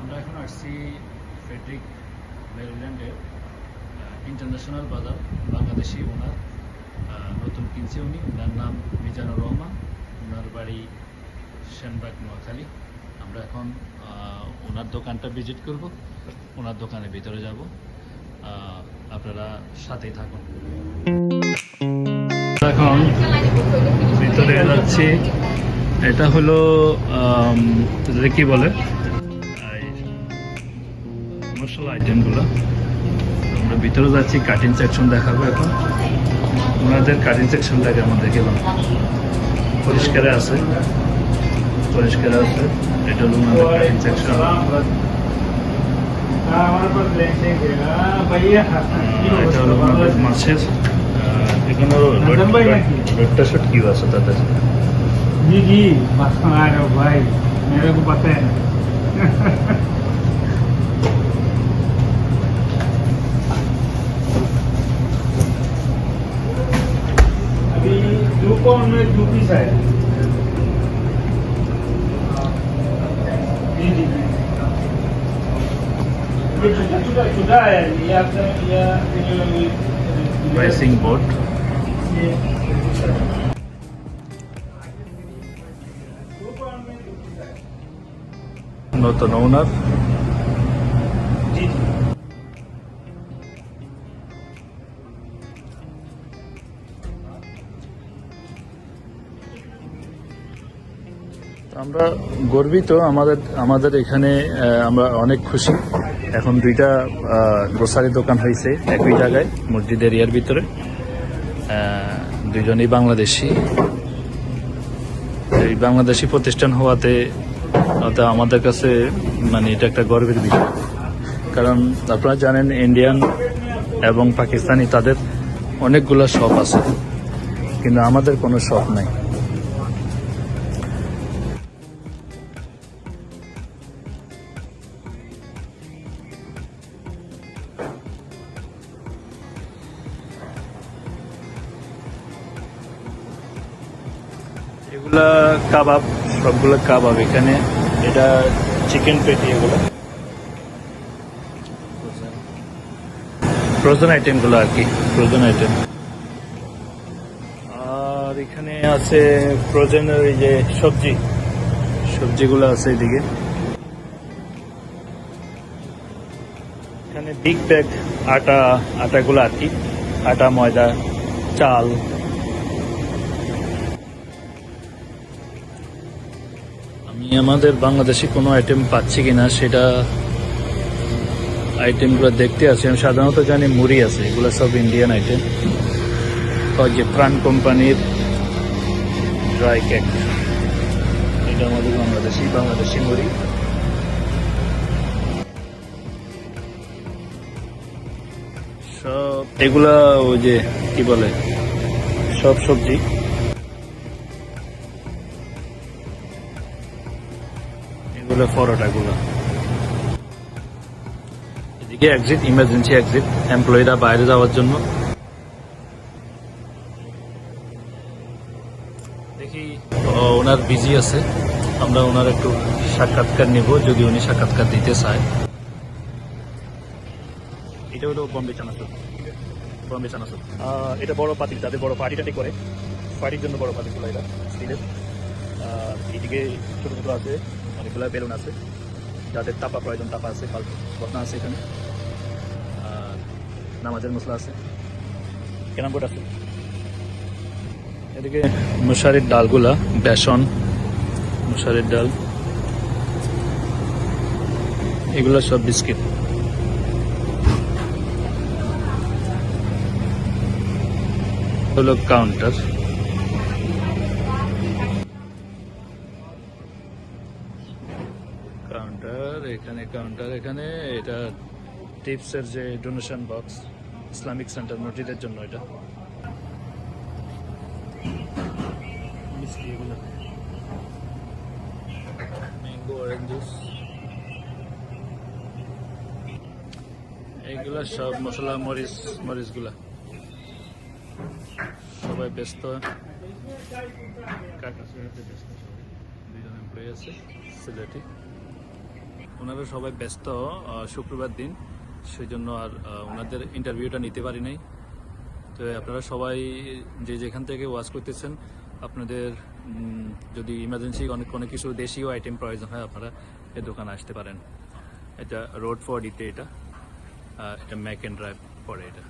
আমরা এখন আসছি ফেডরিক মেরিল্যান্ডের ইন্টারন্যাশনাল বাজার, বাংলাদেশি ওনার নতুন কিনছে উনি। ওনার নাম মিজানুর রহমান ওনার বাড়ি সেনবাগ, নোয়াখালী। আমরা এখন ওনার দোকানটা ভিজিট করব। ওনার দোকানের ভিতরে যাব। আপনারা সাথেই থাকুন। এখন ভিতরে যাচ্ছি। এটা হলো কি বলে? মশলা আইটেমগুলো আমরা ভিতরে যাচ্ছি কাটিং সেকশন দেখাবো এখন। ওনাদের কাটিং সেকশনটাকে আমরা দেখলাম পরিষ্কারে আছে। পরিষ্কারে আছে। এটা হলো ওনাদের কাটিং সেকশন এটা হলো ওনাদের মাছের लेकिन वो हाँ, डॉक्टर शूट की बात होता था। जी जी बस आ रहे हो भाई। मेरे को पता है। कौन में यूपी से है जी जी ये चुदा चुदा है। ये आपका ये प्राइसिंग बोर्ड নতুন ওনার আমরা গর্বিত, আমাদের আমাদের এখানে আমরা অনেক খুশি। এখন দুইটা গ্রোসারি দোকান হয়েছে একই জায়গায় মসজিদ এরিয়ার ভিতরে। দুজনেই বাংলাদেশি। এই বাংলাদেশি প্রতিষ্ঠান হওয়াতে আমাদের কাছে মানে এটা একটা গর্বের বিষয়। কারণ আপনারা জানেন ইন্ডিয়ান এবং পাকিস্তানি, তাদের অনেকগুলো শখ আছে। কিন্তু আমাদের কোনো শখ নাই। এগুলা কাবাব, সবগুলো কাবাব এখানে। এটা চিকেন পেটি এগুলো। ফ্রোজেন আইটেমগুলো আর কি ফ্রোজেন আইটেম আর এখানে আছে ফ্রোজেন ওই যে সবজি। সবজিগুলো আছে এদিকে। এখানে বিগ ব্যাগ আটা, আটাগুলো আর কি। আটা, ময়দা, চাল। আমি আমাদের বাংলাদেশে কোনো আইটেম পাচ্ছি কিনা সেটা আইটেমগুলো দেখতে আছি। আমি সাধারণত জানি মুড়ি আছে, এগুলো সব ইন্ডিয়ান আইটেম ওই যে প্রাণ কোম্পানির ড্রাই কেক এটা আমাদের বাংলাদেশি বাংলাদেশি মুড়ি। সব এগুলা ওই যে কি বলে, সব সবজি। এগুলো, পরোটাগুলো। এদিকে এক্সিট ইমার্জেন্সি এক্সিট এমপ্লয়িরা বাইরে যাওয়ার জন্য। দেখি ওনার বিজি আছে। আমরা ওনার একটু সাক্ষাৎকার নিব, যদি উনি সাক্ষাৎকার দিতে চায়। এটা হলো বম্বে চানাচুর। বম্বে চানাচুর। এটা বড় পাতিল, তাদের বড় পার্টিটাটি করে। পার্টির জন্য বড় পাতিলগুলো এটা স্টিলের এদিকে ছোটো ছোটো আছে। অনেকগুলো বেলুন আছে। যাদের তাপা প্রয়োজন, তাপা আছে বটনা আছে এখানে। আর নামাজের মশলা আছে। কেনাম বোর্ড আছে? এদিকে মশারির ডালগুলা, বেসন, মশারির ডাল। এগুলো সব বিস্কিট। হলো কাউন্টার এখানে কাউন্টার এখানে এটা টিপসের যে ডোনেশন বক্স ইসলামিক সেন্টার মসজিদের জন্য এটা। ম্যাঙ্গো অরেঞ্জ জুস এইগুলা সব মশলা, মরিচ, মরিচগুলা। সব সবাই ব্যস্ত। ব্যস্ত? দুজন এমপ্লয়ি আছে, সিলেটে। ওনারা সবাই ব্যস্ত শুক্রবার দিন। সেই জন্য আর ওনাদের ইন্টারভিউটা নিতে পারি নাই। তো আপনারা সবাই যে যেখান থেকে ওয়াচ করতেছেন, আপনাদের যদি ইমার্জেন্সি অনেক অনেক কিছু দেশীয় আইটেম প্রয়োজন হয়, আপনারা এ দোকানে আসতে পারেন। এটা রোড ফর ডিতে এটা এটা ম্যাক অ্যান্ড ড্রাইভ পরে এটা।